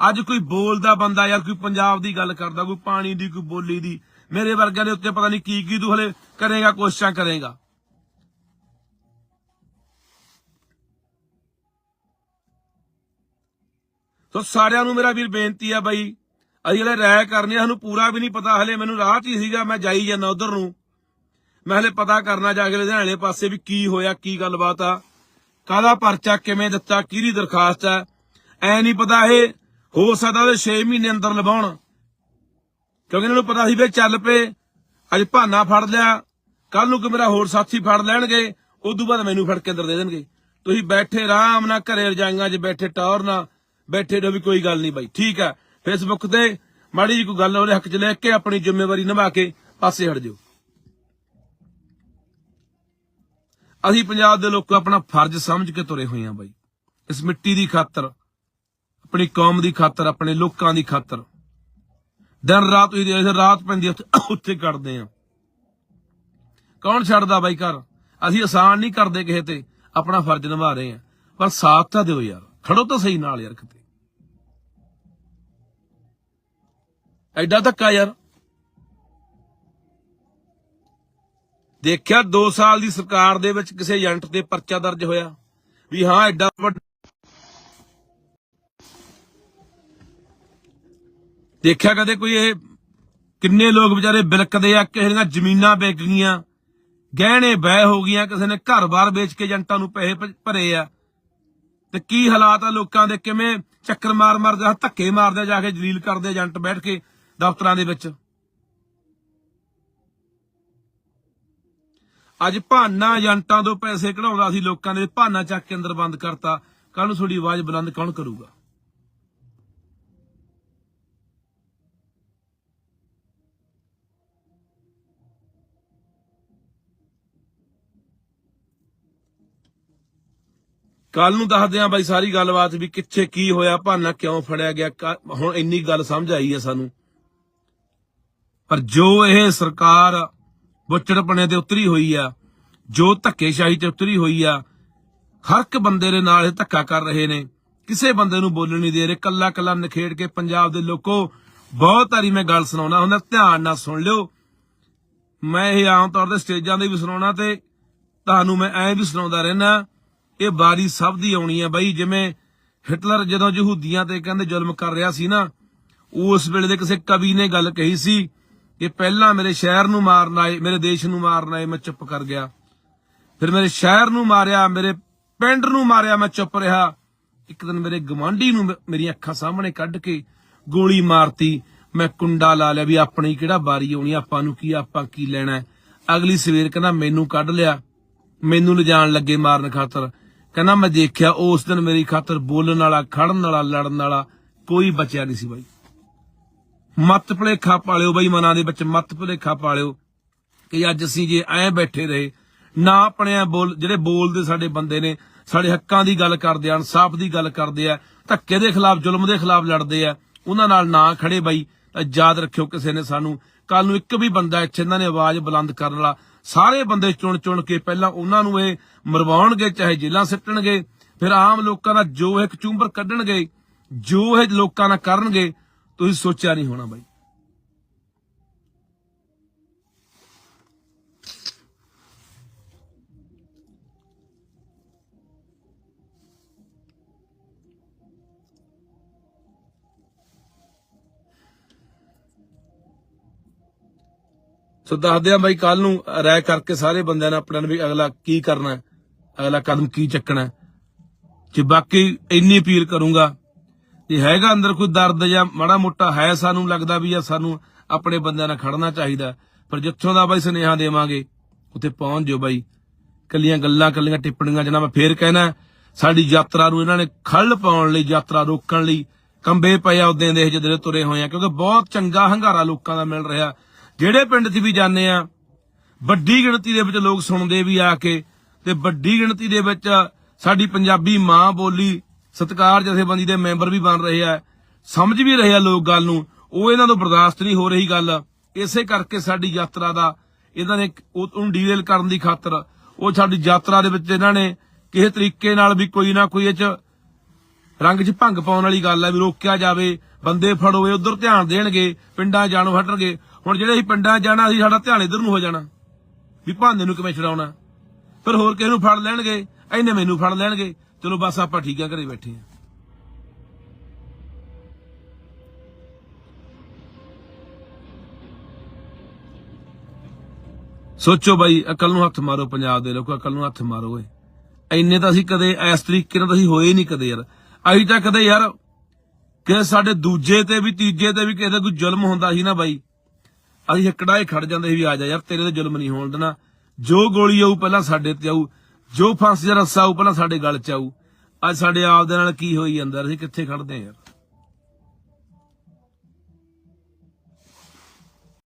ਅੱਜ ਕੋਈ ਬੋਲਦਾ ਬੰਦਾ ਯਾਰ ਕੋਈ ਪੰਜਾਬ ਦੀ ਗੱਲ ਕਰਦਾ, ਕੋਈ ਪਾਣੀ ਦੀ, ਕੋਈ ਬੋਲੀ ਦੀ, ਮੇਰੇ ਵਰਗਿਆਂ ਦੇ ਉੱਤੇ ਪਤਾ ਨਹੀਂ ਕੀ ਕੀ ਤੂੰ ਹਲੇ ਕਰੇਗਾ, ਕੋਸ਼ਿਸ਼ਾਂ ਕਰੇਗਾ। ਸੋ ਸਾਰਿਆਂ ਨੂੰ ਮੇਰਾ ਵੀਰ ਬੇਨਤੀ ਆ ਬਾਈ, ਅਸੀਂ ਹਲੇ ਰਾਇ ਕਰਨੀ ਸਾਨੂੰ ਪੂਰਾ ਵੀ ਨਹੀਂ ਪਤਾ ਹਲੇ, ਮੈਨੂੰ ਰਾਹ 'ਚ ਹੀ ਸੀਗਾ, ਮੈਂ ਜਾਈ ਜਾਂਦਾ ਉਧਰ ਨੂੰ। ਮੈਂ ਹਲੇ ਪਤਾ ਕਰਨਾ ਜਾ ਕੇ ਲੁਧਿਆਣੇ ਪਾਸੇ ਵੀ ਕੀ ਹੋਇਆ, ਕੀ ਗੱਲਬਾਤ ਆ, ਕਾਹਦਾ ਪਰਚਾ ਕਿਵੇਂ ਦਿੱਤਾ, ਕਿਹਦੀ ਦਰਖਾਸਤ ਆ, ਐ ਨਹੀਂ ਪਤਾ ਇਹ ਹੋ ਸਕਦਾ ਉਹ 6 ਮਹੀਨੇ ਅੰਦਰ ਲਵਾਉਣ। ਕਿਉਂਕਿ ਇਹਨਾਂ ਨੂੰ ਪਤਾ ਸੀ ਵੀ ਚੱਲ ਪਏ, ਅੱਜ ਭਾਨਾ ਫੜ ਲਿਆ ਕੱਲ ਨੂੰ ਕਿ ਮੇਰਾ ਹੋਰ ਸਾਥੀ ਫੜ ਲੈਣਗੇ, ਉਦੋਂ ਬਾਅਦ ਮੈਨੂੰ ਫੜ ਕੇ ਅੰਦਰ ਦੇ ਦੇਣਗੇ। ਤੁਸੀਂ ਬੈਠੇ ਆਰਾਮ ਨਾਲ ਘਰੇ ਰਜਾਈਆਂ 'ਚ ਬੈਠੇ ਟੌਰ ਨਾਲ ਬੈਠੇ ਰਹੋ ਵੀ ਕੋਈ ਗੱਲ ਨਹੀਂ ਬਾਈ। ਠੀਕ ਆ। ਫੇਸਬੁੱਕ ਤੇ ਮਾੜੀ ਜੀ ਕੋਈ ਗੱਲ ਉਹਦੇ ਹੱਕ 'ਚ ਲੈ ਕੇ ਆਪਣੀ ਜ਼ਿੰਮੇਵਾਰੀ ਨਿਭਾ ਕੇ ਪਾਸੇ ਹਟ ਜਾਓ। ਅਸੀਂ ਪੰਜਾਬ ਦੇ ਲੋਕ ਆਪਣਾ ਫਰਜ਼ ਸਮਝ ਕੇ ਤੁਰੇ ਹੋਏ ਹਾਂ ਬਾਈ। ਇਸ ਮਿੱਟੀ ਦੀ ਖਾਤਰ, ਆਪਣੀ ਕੌਮ ਦੀ ਖਾਤਰ, ਆਪਣੇ ਲੋਕਾਂ ਦੀ ਖਾਤਰ। ਦਿਨ ਰਾਤ ਹੀ ਰਾਤ ਪੈਂਦੀ ਉੱਥੇ ਉੱਥੇ ਕੱਢਦੇ ਆ। ਕੌਣ ਛੱਡਦਾ ਬਾਈ ਘਰ? ਅਸੀਂ ਆਸਾਨ ਨਹੀਂ ਕਰਦੇ ਕਿਸੇ ਤੇ ਆਪਣਾ ਫਰਜ਼ ਨਿਭਾ ਰਹੇ ਆ। ਪਰ ਸਾਥ ਤਾਂ ਦਿਓ ਯਾਰ। ਖੜੋ ਤਾਂ ਸਹੀ ਨਾਲ ਯਾਰ ਕਿਤੇ। ਐਡਾ ਧੱਕਾ ਯਾਰ। ਦੇਖਿਆ 2 ਸਾਲ ਦੀ ਸਰਕਾਰ ਦੇ ਵਿੱਚ ਕਿਸੇ ਏਜੰਟ ਤੇ ਪਰਚਾ ਦਰਜ ਹੋਇਆ ਵੀ ਹਾਂ, ਐਡਾ ਵੱਡਾ ਦੇਖਿਆ ਕਦੇ ਕੋਈ ਇਹ ਕਿੰਨੇ ਲੋਕ ਵਿਚਾਰੇ ਬਿਲਕਦੇ ਆ, ਕਿਸੇ ਦੀਆਂ ਜ਼ਮੀਨਾਂ ਵਿਕ ਗਈਆਂ ਗਹਿਣੇ ਬਹਿ ਹੋ ਗਈਆਂ, ਕਿਸੇ ਨੇ ਘਰ-ਬਾਰ ਵੇਚ ਕੇ ਏਜੰਟਾਂ ਨੂੰ ਪੈਸੇ ਭਰੇ ਆ। ਤੇ ਕੀ ਹਾਲਾਤ ਆ ਲੋਕਾਂ ਦੇ, ਕਿਵੇਂ ਚੱਕਰ ਮਾਰ ਮਾਰ ਜਾ ਧੱਕੇ ਮਾਰਦੇ ਜਾ ਕੇ ਜਲੀਲ ਕਰਦੇ ਏਜੰਟ ਬੈਠ ਕੇ। ਦਫ਼ਤਰਾਂ ਦੇ ਵਿੱਚ। ਅੱਜ ਭਾਨਾ ਏਜੰਟਾਂ ਤੋਂ ਪੈਸੇ ਕਢਾਉਂਦਾ ਸੀ ਲੋਕਾਂ ਦੇ, ਭਾਨਾ ਚੱਕ ਕੇ ਅੰਦਰ ਬੰਦ ਕਰਤਾ। ਕੱਲ ਨੂੰ ਤੁਹਾਡੀ ਆਵਾਜ਼ ਬੁਲੰਦ ਕੌਣ ਕਰੂਗਾ? ਕੱਲ ਨੂੰ ਦੱਸਦੇ ਆਂ ਬਾਈ ਸਾਰੀ ਗੱਲਬਾਤ ਵੀ ਕਿੱਥੇ ਕੀ ਹੋਇਆ, ਭਾਨਾ ਕਿਉਂ ਫੜਿਆ ਗਿਆ। ਹੁਣ ਇੰਨੀ ਗੱਲ ਸਮਝ ਆਈ ਹੈ ਸਾਨੂੰ। ਪਰ ਜੋ ਇਹ ਸਰਕਾਰ ਬੁੱਚੜਪਣੇ ਤੇ ਉਤਰੀ ਹੋਈ ਆ, ਜੋ ਧੱਕੇਸ਼ਾਹੀ ਤੇ ਉਤਰੀ ਹੋਈ ਆ, ਹਰ ਇੱਕ ਬੰਦੇ ਦੇ ਨਾਲ ਇਹ ਧੱਕਾ ਕਰ ਰਹੇ ਨੇ। ਕਿਸੇ ਬੰਦੇ ਨੂੰ ਬੋਲਣ ਨਹੀਂ ਦੇ ਰਹੇ। ਕੱਲਾ ਕੱਲਾ ਨਖੇੜ ਕੇ ਪੰਜਾਬ ਦੇ ਲੋਕੋ, ਬਹੁਤ ਵਾਰੀ ਮੈਂ ਗੱਲ ਸੁਣਾਉਣਾ ਹੁੰਦਾ, ਧਿਆਨ ਨਾਲ ਸੁਣ ਲਿਓ। ਮੈਂ ਇਹ ਆਮ ਤੌਰ ਤੇ ਸਟੇਜਾਂ ਤੇ ਵੀ ਸੁਣਾਉਣਾ ਤੇ ਤੁਹਾਨੂੰ ਮੈਂ ਐਂ ਵੀ ਸੁਣਾਉਂਦਾ ਰਹਿਣਾ ਇਹ ਬਾਰੀ ਸਭ ਦੀ ਆਉਣੀ ਆ ਬਾਈ, ਜਿਵੇਂ ਹਿਟਲਰ ਜਦੋਂ ਯਹੂਦੀਆਂ ਤੇ ਕਹਿੰਦੇ ਜ਼ੁਲਮ ਕਰ ਰਿਹਾ ਸੀ ਨਾ, ਉਸ ਵੇਲੇ ਦੇ ਕਿਸੇ ਕਵੀ ਨੇ ਗੱਲ ਕਹੀ ਸੀ ਕਿ ਪਹਿਲਾਂ ਮੇਰੇ ਸ਼ਹਿਰ ਨੂੰ ਮਾਰਨ ਆਏ, ਮੇਰੇ ਦੇਸ਼ ਨੂੰ ਮਾਰਨ ਆਏ, ਮੈਂ ਚੁੱਪ ਕਰ ਗਿਆ। ਫਿਰ ਮੇਰੇ ਸ਼ਹਿਰ ਨੂੰ ਮਾਰਿਆ, ਮੇਰੇ ਪਿੰਡ ਨੂੰ ਮਾਰਿਆ, ਮੈਂ ਚੁੱਪ ਰਿਹਾ। ਇੱਕ ਦਿਨ ਮੇਰੇ ਗਵਾਂਢੀ ਨੂੰ ਮੇਰੀਆਂ ਅੱਖਾਂ ਸਾਹਮਣੇ ਕੱਢ ਕੇ ਗੋਲੀ ਮਾਰਤੀ। ਮੈਂ ਕੁੰਡਾ ਲਾ ਲਿਆ ਵੀ ਆਪਣੀ ਕਿਹੜਾ ਬਾਰੀ ਆਉਣੀ, ਆਪਾਂ ਨੂੰ ਕੀ, ਆਪਾਂ ਕੀ ਲੈਣਾ ਅਗਲੀ ਸਵੇਰ ਕਹਿੰਦਾ, ਮੈਨੂੰ ਕੱਢ ਲਿਆ। ਮੈਨੂੰ ਲਿਜਾਣ ਲੱਗੇ ਮਾਰਨ ਖਾਤਰ। ਕਹਿੰਦਾ, ਮੈਂ ਦੇਖਿਆ, ਉਸ ਦਿਨ ਮੇਰੀ ਖਾਤਰ ਬੋਲਣ ਵਾਲਾ, ਖੜਨ ਵਾਲਾ, ਲੜਨ ਵਾਲਾ ਕੋਈ ਬਚਿਆ ਨਹੀਂ ਸੀ ਬਾਈ। ਮਤ ਭੁਲੇਖਾ ਪਾਲਿਓ ਬਈ ਮਨਾਂ ਦੇ ਵਿੱਚ ਮਤ ਭੁਲੇਖਾ ਪਾਲਿਓ ਕਿ ਅੱਜ ਅਸੀਂ ਜੇ ਐਂ ਬੈਠੇ ਰਹੇ, ਨਾ ਆਪਣੇ ਬੋਲ, ਜਿਹੜੇ ਬੋਲਦੇ ਸਾਡੇ ਬੰਦੇ ਨੇ, ਸਾਡੇ ਹੱਕਾਂ ਦੀ ਗੱਲ ਕਰਦੇ ਆ, ਇਨਸਾਫ ਦੀ ਗੱਲ ਕਰਦੇ ਆ, ਧੱਕੇ ਦੇ ਖਿਲਾਫ, ਜ਼ੁਲਮ ਦੇ ਖਿਲਾਫ ਲੜਦੇ ਆ, ਉਹਨਾਂ ਨਾਲ ਨਾ ਖੜੇ ਬਾਈ, ਤਾਂ ਯਾਦ ਰੱਖਿਓ ਕਿਸੇ ਨੇ ਸਾਨੂੰ ਕੱਲ ਨੂੰ ਇੱਕ ਵੀ ਬੰਦਾ ਇੱਥੇ ਇਹਨਾਂ ਨੇ ਆਵਾਜ਼ ਬੁਲੰਦ ਕਰਨ ਵਾਲਾ, ਸਾਰੇ ਬੰਦੇ ਚੁਣ ਚੁਣ ਕੇ ਪਹਿਲਾਂ ਉਹਨਾਂ ਨੂੰ ਇਹ ਮਰਵਾਉਣਗੇ, ਚਾਹੇ ਜੇਲਾਂ ਸਿੱਟਣਗੇ, ਫਿਰ ਆਮ ਲੋਕਾਂ ਦਾ ਜੋ ਇੱਕ ਚੁੰਬਰ ਕੱਢਣਗੇ ਜੋ ਇਹ ਲੋਕਾਂ ਨਾਲ ਕਰਨਗੇ ਤੁਸੀਂ ਸੋਚਿਆ ਨਹੀਂ ਹੋਣਾ ਬਾਈ। ਸੋ ਦੱਸਦੇ ਆ ਬਾਈ ਕੱਲ ਨੂੰ ਰਾਇ ਕਰਕੇ ਸਾਰੇ ਬੰਦਿਆਂ ਨੇ ਆਪਣਿਆਂ ਨੂੰ ਵੀ ਅਗਲਾ ਕੀ ਕਰਨਾ ਹੈ, ਅਗਲਾ ਕਦਮ ਕੀ ਚੱਕਣਾ ਹੈ। ਜੇ ਬਾਕੀ ਇੰਨੀ ਅਪੀਲ ਕਰੂੰਗਾ ਜੇ ਹੈਗਾ ਅੰਦਰ ਕੋਈ ਦਰਦ ਜਾਂ ਮਾੜਾ ਮੋਟਾ ਹੈ ਸਾਨੂੰ ਲੱਗਦਾ ਵੀ ਆ ਸਾਨੂੰ ਆਪਣੇ ਬੰਦਿਆਂ ਨਾਲ ਖੜਨਾ ਚਾਹੀਦਾ ਪਰ ਜਿੱਥੋਂ ਦਾ ਬਾਈ ਸੁਨੇਹਾ ਦੇਵਾਂਗੇ, ਉੱਥੇ ਪਹੁੰਚ ਜਿਓ ਬਾਈ। ਕੱਲੀਆਂ ਗੱਲਾਂ ਕੱਲੀਆਂ ਟਿੱਪਣੀਆਂ ਜਨਾ ਮੈਂ ਫੇਰ ਕਹਿਣਾ ਸਾਡੀ ਯਾਤਰਾ ਨੂੰ ਇਹਨਾਂ ਨੇ ਖੱਲ ਪਾਉਣ ਲਈ, ਯਾਤਰਾ ਰੋਕਣ ਲਈ ਕੰਬੇ ਪਏ ਆ ਉਦੋਂ ਦੇ ਜਿਹੜੇ ਤੁਰੇ ਹੋਏ ਆ, ਕਿਉਂਕਿ ਬਹੁਤ ਚੰਗਾ ਹੰਗਾਰਾ ਲੋਕਾਂ ਦਾ ਮਿਲ ਰਿਹਾ। ਜਿਹੜੇ ਪਿੰਡ 'ਚ ਵੀ ਜਾਂਦੇ ਆ, ਵੱਡੀ ਗਿਣਤੀ ਦੇ ਵਿੱਚ ਲੋਕ ਸੁਣਦੇ ਵੀ ਆ ਕੇ, ਤੇ ਵੱਡੀ ਗਿਣਤੀ ਦੇ ਵਿੱਚ ਸਾਡੀ ਪੰਜਾਬੀ ਮਾਂ ਬੋਲੀ ਸਤਕਾਰ ਜਥੇਬੰਦੀ ਦੇ ਮੈਂਬਰ ਵੀ ਬਣ ਰਹੇ ਆ। ਸਮਝ ਵੀ ਰਹੇ ਆ ਲੋਕ ਗੱਲ ਨੂੰ। ਉਹ ਇਹਨਾਂ ਤੋਂ ਬਰਦਾਸ਼ਤ ਨਹੀਂ ਹੋ ਰਹੀ ਗੱਲ। ਇਸੇ ਕਰਕੇ ਸਾਡੀ ਯਾਤਰਾ ਦਾ ਇਹਨਾਂ ਨੇ ਉਹਨੂੰ ਡੀਲ ਕਰਨ ਦੀ ਖਾਤਰ ਉਹ ਸਾਡੀ ਯਾਤਰਾ ਦੇ ਵਿੱਚ ਇਹਨਾਂ ਨੇ ਕਿਸੇ ਤਰੀਕੇ ਨਾਲ ਵੀ ਕੋਈ ਨਾ ਕੋਈ ਇਹ ਚ ਰੰਗ 'ਚ ਭੰਗ ਪਾਉਣ ਵਾਲੀ ਗੱਲ ਹੈ ਵੀ ਰੋਕਿਆ ਜਾਵੇ, ਬੰਦੇ ਫੜੋਏ ਉਧਰ ਧਿਆਨ ਦੇਣਗੇ, ਪਿੰਡਾਂ ਜਾਣੋਂ, ਹਟਣਗੇ। ਹੁਣ ਜਿਹੜੇ ਅਸੀਂ ਪਿੰਡਾਂ 'ਚ ਜਾਣਾ, ਅਸੀਂ ਸਾਡਾ ਧਿਆਨ ਇਧਰ ਨੂੰ ਹੋ ਜਾਣਾ। ਵੀ ਭਾਂਦੇ ਨੂੰ ਕਿਵੇਂ ਛਡਾਉਣਾ? ਫਿਰ ਹੋਰ ਕਿਸੇ ਨੂੰ ਫੜ ਲੈਣਗੇ ਐਨੇ ਮੈਨੂੰ ਫੜ ਲੈਣਗੇ। ਚਲੋ ਬਸ ਆਪਾਂ ਠੀਕ ਆ, ਘਰੇ ਬੈਠੇ ਆ। ਸੋਚੋ ਬਾਈ, ਅਕਲ ਨੂੰ ਹੱਥ ਮਾਰੋ ਪੰਜਾਬ ਦੇ ਲੋਕੋ, ਅਕਲ ਨੂੰ ਹੱਥ ਮਾਰੋ ਓਏ। ਐਨੇ ਤਾਂ ਅਸੀਂ ਕਦੇ ਇਸ ਤਰੀਕੇ ਨਾਲ ਤਾਂ ਅਸੀਂ ਹੋਏ ਨਹੀਂ ਕਦੇ ਯਾਰ। ਅਸੀਂ ਤਾਂ ਕਦੇ ਯਾਰ ਕਿ ਸਾਡੇ ਦੂਜੇ ਤੇ ਵੀ, ਤੀਜੇ ਤੇ ਵੀ ਕਿਸੇ ਦਾ ਕੋਈ ਜ਼ੁਲਮ ਹੁੰਦਾ ਸੀ ਨਾ ਬਾਈ। ਅਸੀਂ ਹੱਕੜਾਏ ਖੜ ਜਾਂਦੇ ਸੀ ਵੀ ਆ ਜਾ ਯਾਰ, ਤੇਰੇ ਤੇ ਜ਼ੁਲਮ ਨਹੀਂ ਹੋਣ ਦੇਣਾ। ਜੋ ਗੋਲੀ ਆਊ, ਪਹਿਲਾਂ ਸਾਡੇ ਤੇ ਆਊ। ਜੋ ਫਸ ਦਾ ਰੱਸਾ ਆਊ ਪਹਿਲਾਂ ਸਾਡੇ ਗਲ 'ਚ ਆਊ। ਅੱਜ ਸਾਡੇ ਆਪ ਦੇ ਨਾਲ ਕੀ ਹੋਈ ਜਾਂਦਾ, ਅਸੀਂ ਕਿੱਥੇ ਖੜਦੇ ਆ ਯਾਰ?